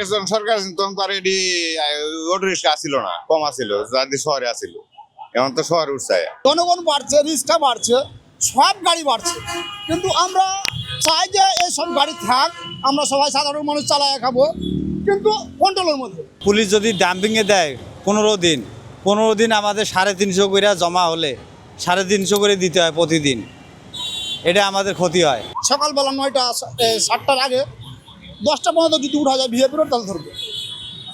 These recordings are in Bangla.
আগে যখন সরকার ছিল তখন তো আর এটি অটো রিক্সা আসিল না কম আসিল যাদের শহরে আসিল। এখন তো শহরে উঠছে। জনগণ বাড়ছে রিক্সা বাড়ছে সব গাড়ি বাড়ছে। কিন্তু আমরা চাই যে এই সব গাড়ি থাক আমরা সবাই সাধারণ মানুষ চালায় খাব কিন্তু কন্ট্রোলের মধ্যে। পুলিশ যদি ডাম্পিংয়ে দেয় পনেরো দিন পনেরো দিন আমাদের সাড়ে তিনশো করে জমা হলে সাড়ে তিনশো করে দিতে হয় প্রতিদিন। এটা আমাদের ক্ষতি হয়। সকালবেলা নয়টা সাতটার আগে দশটা পর্যন্ত যদি উঠা যায় ভিএপি রোড তাহলে ধরবে।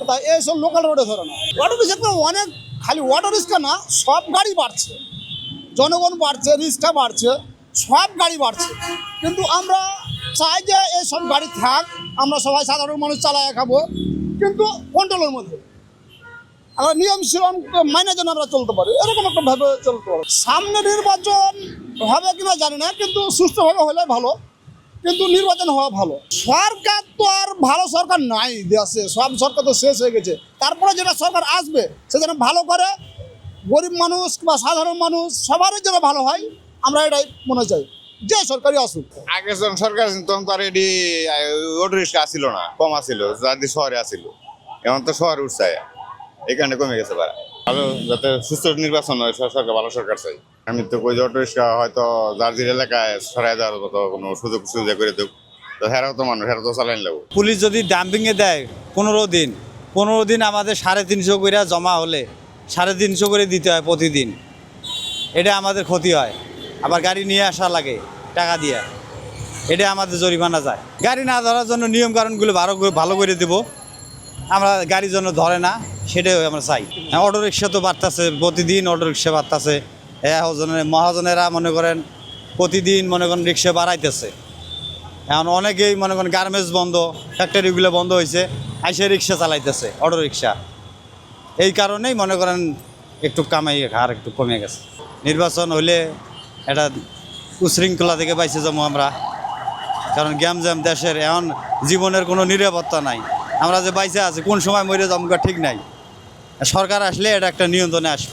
তাই এইসব লোকাল রোডে ধরে না। অটো রিক্সা অনেক খালি অটো রিক্সা না, সব গাড়ি বাড়ছে। জনগণ বাড়ছে রিক্সা বাড়ছে, সব গাড়ি বাড়ছে। কিন্তু আমরা চাই যে এই সব গাড়ি থাক, আমরা সবাই সাধারণ মানুষ চালায় খাব, কিন্তু কন্ট্রোলের মধ্যে। আমরা নিয়ম শিরম মাইনে যেন আমরা চলতে পারি, এরকম একটা ভাবে চলতে পারি। সামনে নির্বাচন হবে কিনা জানি না, কিন্তু সুস্থভাবে হলে ভালো। কিন্তু নির্বাচন হওয়া ভালো। সরকার তো আর ভালো সরকার নাই দেশে সব সরকার তো শেষ হয়ে গেছে। তারপরে যেটা সরকার আসবে, সে যেন ভালো করে গরিব মানুষ বা সাধারণ মানুষ সবারই যেন ভালো হয়, আমরা এটাই মনে চাই। যে সরকারি আসুক। আগে যখন সরকার তখন তো আর এটি অটো রিক্সা আসিল না, কম আসিল যাদের শহরে আসিল এখন তো শহরে উঠছে, এখানে কমে গেছে ভাড়া। ভালো যাতে সুস্থ নির্বাচন হয় সর- সরকার, ভালো সরকার চাই। আমি তো কই অটো রিক্সা হয়তো যে এলাকায় সরাই দেওয়ার মতো কোনো সুযোগ সুবিধা করে দেব তো হেরাও তো মানুষ হেরা তো চালাইন লাগবো। পুলিশ যদি ডাম্পিংয়ে দেয় পনেরো দিন পনেরো দিন আমাদের সাড়ে তিনশো করে জমা হলে সাড়ে তিনশো করে দিতে হয় প্রতিদিন। এটা আমাদের ক্ষতি হয়। আবার গাড়ি নিয়ে আসা লাগে, টাকা দিয়ে। এটা আমাদের জরিমানা যায়। গাড়ি না ধরার জন্য নিয়ম কারণগুলো ভালো ভালো করে দেব। আমরা গাড়ির জন্য ধরে না সেটাই আমরা চাই। হ্যাঁ, অটো রিক্সা তো বাড়তেছে প্রতিদিন অটো রিক্সা বাড়তেছে মহাজনের মহাজনেরা মনে করেন প্রতিদিন মনে করেন রিক্সা বাড়াইতেছে। এখন অনেকেই মনে করেন গার্মেন্টস বন্ধ ফ্যাক্টরিগুলো বন্ধ হয়েছে আইসে রিক্সা চালাইতেছে অটো রিক্সা এই কারণেই মনে করেন একটু কামাই হার একটু কমে গেছে। নির্বাচন হলে এটা উশৃঙ্খলা থেকে পাইছে যাব আমরা। কারণ গ্যাম জ্যাম দেশের এখন জীবনের কোনো নিরাপত্তা নাই। আমরা যে বাইসে আছি, কোন সময় মরে যাব, ঠিক নাই। সরকার আসলে এটা একটা নিয়ন্ত্রণে আসব।